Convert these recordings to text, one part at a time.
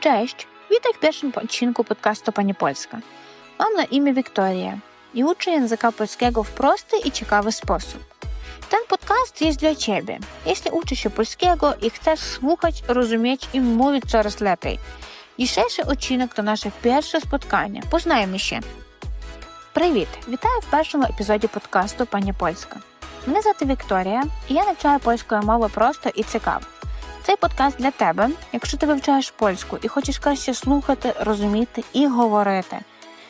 Cześć, witaj w pierwszym odcinku podcastu Pani Polska. Mam na imię Wiktoria i uczę języka polskiego w prosty i ciekawy sposób. Ten podcast jest dla Ciebie, jeśli uczysz się polskiego i chcesz słuchać, rozumieć i mówić coraz lepiej. Dzisiejszy odcinek to nasze pierwsze spotkanie. Poznajmy się. Привіт! Вітаю в першому епізоді подкасту Пані Польська. Мене звати Вікторія, і я навчаю польської мови просто і цікаво. Цей подкаст для тебе, якщо ти вивчаєш польську і хочеш краще слухати, розуміти і говорити.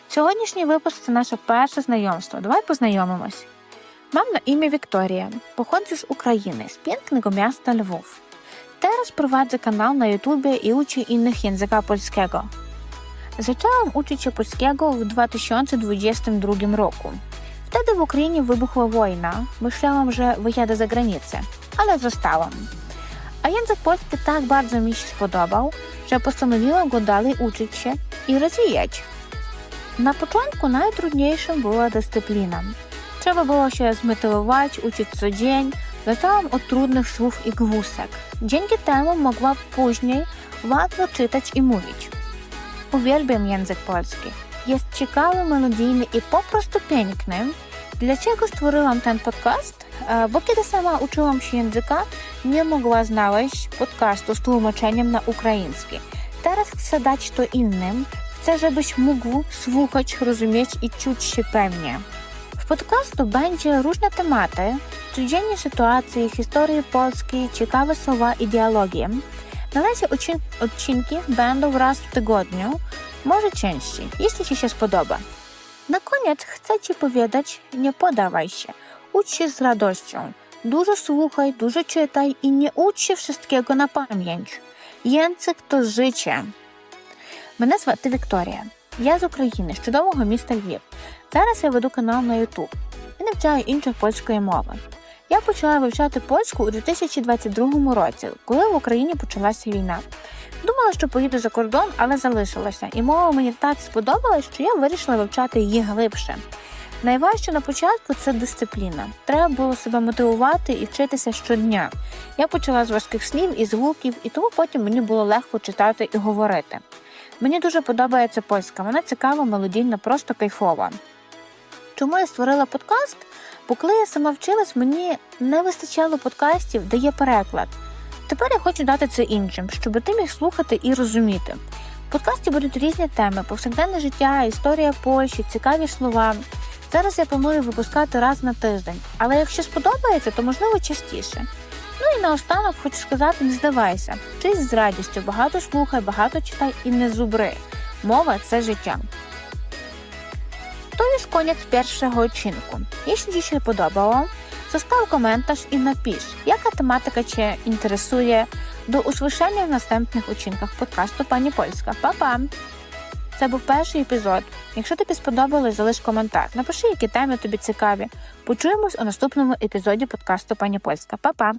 Сьогоднішній випуск це наше перше знайомство. Давай познайомимось. Mam na imię Wiktoria. Pochodzę z Ukrainy, z pięknego miasta Lwów. Teraz prowadzę kanał na YouTubie i uczę innych języka polskiego. Zaczęłam uczyć polskiego w 2022 roku. Wtedy w Ukrainie wybuchła wojna. Myślałam, że wyjadę za granicę, ale zostałam. A język polski tak bardzo mi się spodobał, że postanowiłam go dalej uczyć się i rozwijać. Na początku najtrudniejszym była dyscyplina. Trzeba było się zmotywować, uczyć co dzień. Zaczęłam od trudnych słów i głosek. Dzięki temu mogła później łatwo czytać i mówić. Uwielbiam język polski. Jest ciekawy, melodyjny i po prostu piękny. Dlaczego stworzyłam ten podcast? E, Bo kiedy sama uczyłam się języka, nie mogła znaleźć podcastu z tłumaczeniem na ukraiński. Teraz chcę dać to innym. Chcę, żebyś mógł słuchać, rozumieć i czuć się pewnie. W podcastu będzie różne tematy, codzienne sytuacje, historie polskie, ciekawe słowa i dialogi. Na razie odcin- odcinki będą raz w tygodniu, może częściej, jeśli Ci się spodoba. Na koniec chcę Ci powiedzieć, nie podawaj się. Ucz się z radością. Dużo słuchaj, dużo czytaj i nie ucz się pamięć. Język to życie. Мене звати Вікторія. Я з України, з чудового міста Львів. Зараз я веду канал на YouTube і навчаю інших польської мови. Я почала вивчати польську у 2022 році, коли в Україні почалася війна. Думала, що поїду за кордон, але залишилася, і мова мені так сподобалась, що я вирішила вивчати її глибше. Найважче на початку це дисципліна. Треба було себе мотивувати і вчитися щодня. Я почала з важких слів і звуків, і тому потім мені було легко читати і говорити. Мені дуже подобається польська, вона цікава, мелодійна, просто кайфова. Чому я створила подкаст? Бо коли я сама вчилась, мені не вистачало подкастів, де є переклад. Тепер я хочу дати це іншим, щоб ти міг слухати і розуміти. В подкасті будуть різні теми: повсякденне життя, історія Польщі, цікаві слова. Зараз я планую випускати раз на тиждень, але якщо сподобається, то можливо частіше. Ну і наостанок хочу сказати: не здавайся, вчись з радістю, багато слухай, багато читай і не зубри. Мова це життя. To już koniec pierwszego odcinku. Jeśli Ci się podobało, zostaw komentarz i napisz, jaka tematyka Cię interesuje. Do usłyszenia w następnych odcinkach podcastu Pani Polska. Pa-pa! Це був перший епізод. Якщо тобі сподобалось, залиш коментар. Напиши, які теми тобі цікаві. Почуємось у наступному епізоді подкасту Пані Польська. Па-па!